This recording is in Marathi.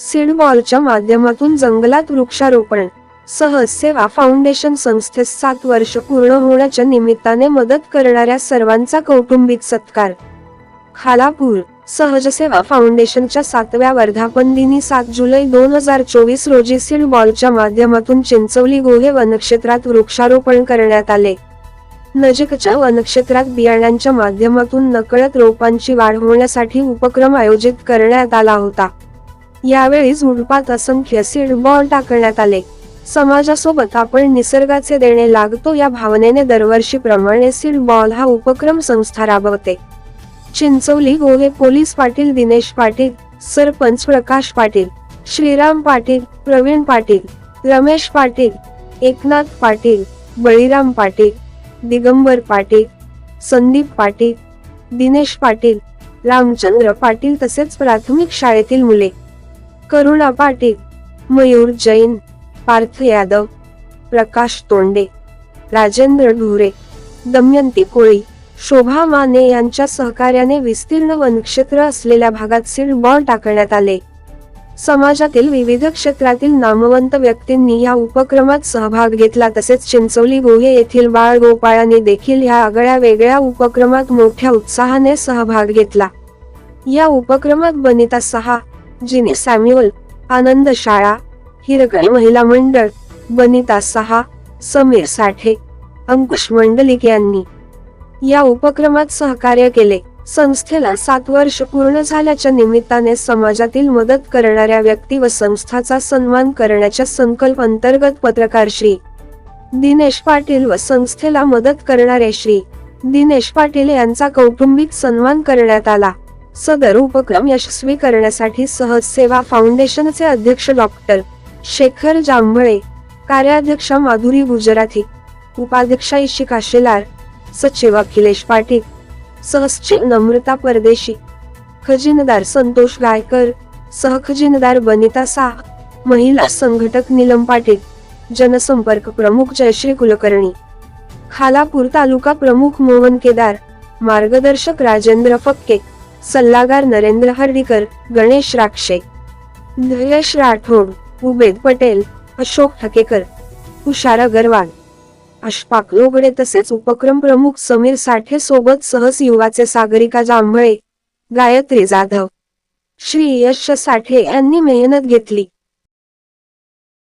सीडबॉलच्या माध्यमातून जंगलात वृक्षारोपण. सहसेवा फाउंडेशन संस्थेस सात वर्ष पूर्ण होण्याच्या निमित्ताने मदत करणाऱ्या सर्वांचा कौटुंबिक सत्कार. खालापूर सहजसेवा फाउंडेशनच्या सातव्या वर्धापन दिनी सात जुलै दोन हजार चोवीस रोजी सीड बॉलच्या माध्यमातून चिंचवली गोहे वनक्षेत्रात वृक्षारोपण करण्यात आले. नजीकच्या वनक्षेत्रात बियाण्यांच्या माध्यमातून नकळत रोपांची वाढ होण्यासाठी उपक्रम आयोजित करण्यात आला होता. यावेळी झुडपात असंख्य सीड बॉल टाकण्यात आले. समाजासोबत आपण निसर्गाचे देणे लागतो या भावनेने दरवर्षीप्रमाणे सीड बॉल हा उपक्रम संस्था राबवते. चिंचवली गोहे पोलीस पाटील दिनेश पाटील सरपंच प्रकाश पाटील श्रीराम पाटील प्रवीण पाटील रमेश पाटील एकनाथ पाटील बळीराम पाटील दिगंबर पाटील संदीप पाटील दिनेश पाटील रामचंद्र पाटील तसेच प्राथमिक शाळेतील मुले. करुणा पाटील मयूर जैन पार्थ यादव प्रकाश तोंडे राजेंद्र ढुरे दमयंती कोळी शोभा माने यांच्या सहकार्याने विस्तीर्ण वनक्षेत्र असलेल्या भागात सीड बॉल टाकण्यात आले. समाजातील विविध क्षेत्रातील नामवंत व्यक्तींनी या उपक्रमात सहभाग घेतला तसेच चिंचवली गोहे येथील बाळ गोपाळांनी देखील या आगळ्या वेगळ्या उपक्रमात मोठ्या उत्साहाने सहभाग घेतला. या उपक्रमात बनिता सहा जिने सॅम्युअल आनंद शाळा हिरगळ महिला मंडळ बनिता सहा समीर साठे अंकुश मंडलिक यांनी या उपक्रमात सहकार्य केले. संस्थेला सात वर्ष पूर्ण झाल्याच्या निमित्ताने समाजातील मदत करणाऱ्या व्यक्ती व संस्थाचा सन्मान करण्याच्या संकल्प अंतर्गत पत्रकार श्री. दिनेश पाटील व संस्थेला मदत करणारे श्री. दिनेश पाटील यांचा कौटुंबिक सन्मान करण्यात आला. सदर उपक्रम यशस्वी करण्यासाठी सहज सेवा फाउंडेशनचे अध्यक्ष डॉक्टर शेखर जांभळे कार्याध्यक्षा माधुरी गुजराथी उपाध्यक्षा इशिका शेलार सचिव अखिलेश पाटील सहसचिव नम्रता परदेशी खजिनदार संतोष गायकर सहखजिनदार बनिता साह महिला संघटक नीलम पाटील जनसंपर्क प्रमुख जयश्री कुलकर्णी खालापूर तालुका प्रमुख मोहन केदार मार्गदर्शक राजेंद्र फक्के सल्लागार नरेंद्र हर्डीकर गणेश राक्षे धयश राठोड उबेद पटेल अशोक ठकेकर तुषार अगरवाल अशफाक लोगडे तसेच उपक्रम प्रमुख समीर साठे सोबत सहस युवाचे सागरिका जांभळे गायत्री जाधव. श्री यश साठे यांनी मेहनत घेतली.